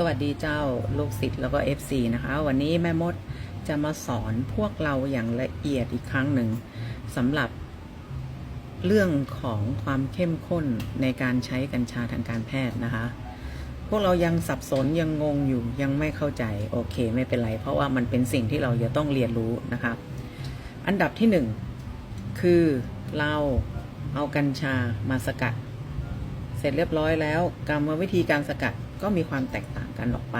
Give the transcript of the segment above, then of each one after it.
สวัสดีเจ้าลูกศิษย์แล้วก็ FC นะคะ วันนี้แม่มดจะมาสอนพวกเราอย่างละเอียดอีกครั้งหนึ่งสำหรับเรื่องของความเข้มข้นในการใช้กัญชาทางการแพทย์นะคะ พวกเรายังสับสนยังงงอยู่ยังไม่เข้าใจ โอเคไม่เป็นไร เพราะว่ามันเป็นสิ่งที่เราจะต้องเรียนรู้นะคะอันดับที่หนึ่งคือเราเอากัญชามาสกัด เสร็จเรียบร้อยแล้ว กรรมวิธีการสกัดก็มีความแตกต่างกันออกไป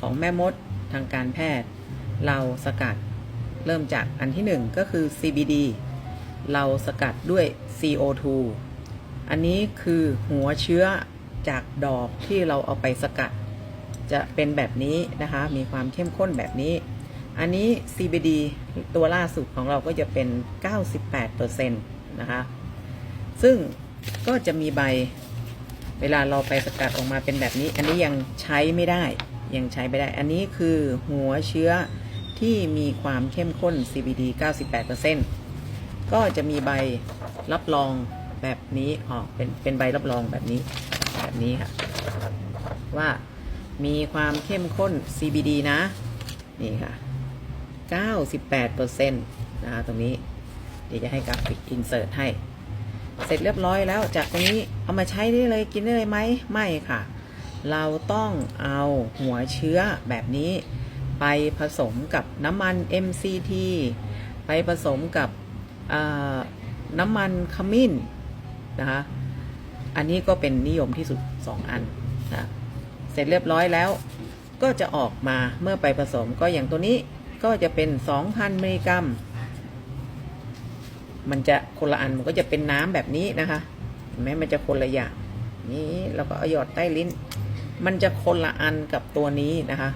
ของแม่มดทางการแพทย์ เราสกัดเริ่มจากอันที่หนึ่งก็คือ CBD เราสกัดด้วย CO2 อันนี้คือหัวเชื้อจากดอกที่เราเอาไปสกัด จะเป็นแบบนี้นะคะ มีความเข้มข้นแบบนี้ อันนี้ CBD ตัวล่าสุดของเราก็จะเป็น 98%นะคะ ซึ่ง ก็จะมีใบ เวลาเราไปสกัดออกมาเป็นแบบนี้ อันนี้ยังใช้ไม่ได้ ยังใช้ไม่ได้ อันนี้คือหัวเชื้อที่มีความเข้มข้น CBD 98%ก็จะมีใบรับรองแบบนี้ออกเป็นเป็นใบรับรองแบบนี้ แบบนี้ค่ะ ว่ามีความเข้มข้น CBD นะ นี่ค่ะ 98%นะคะตรงนี้ เดี๋ยวจะให้กราฟิกอินเสิร์ตให้ เสร็จเรียบร้อยแล้ว จากตรงนี้เอามาใช้ได้เลยกินได้เลยไหมไม่ค่ะ เราต้องเอาหัวเชื้อแบบนี้ ไปผสมกับน้ำมัน MCT ไปผสมกับน้ำมันขมิ้นนะคะอันนี้ก็เป็นนิยมที่สุด 2 อันนะเสร็จเรียบร้อยแล้ว ก็จะออกมาเมื่อไปผสมก็อย่างตัวนี้ก็จะเป็น 2,000 มิลลิกรัม มันจะคนละอันมันก็จะเป็นน้ำแบบนี้นะคะเห็นไหมมันจะคนละอย่างนี้เราก็เอาหยอดใต้ลิ้น มันจะคนละอันกับตัวนี้นะคะ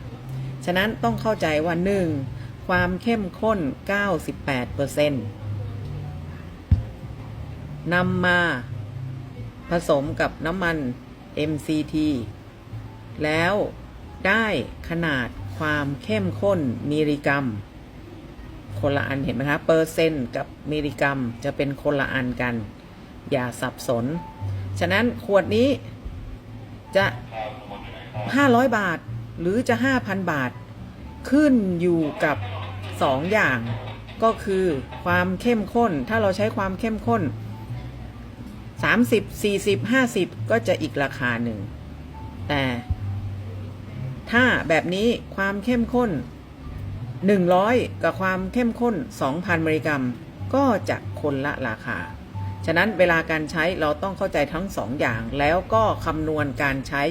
ฉะนั้นต้องเข้าใจว่า 1. ความเข้มข้น 98%นำมาผสมกับน้ำมัน MCT แล้วได้ขนาดความเข้มข้นมิลลิกรัม คนละอันเห็นไหมคะเปอร์เซ็นต์กับมิลลิกรัมจะเป็นคนละอันกัน อย่าสับสน ฉะนั้นขวดนี้จะ 500 บาทหรือจะ 5,000 บาท ขึ้นอยู่กับ 2 อย่าง ก็คือความเข้มข้นถ้าเราใช้ความเข้มข้น 30 40 50 ก็จะอีกราคาหนึ่ง แต่ถ้าแบบนี้ความเข้มข้น 100 กับความเข้มข้น 2,000 มิลลิกรัม ก็จะคนละราคา ฉะนั้นเวลาการใช้เราต้องเข้าใจทั้งสองอย่าง แล้วก็คำนวณการใช้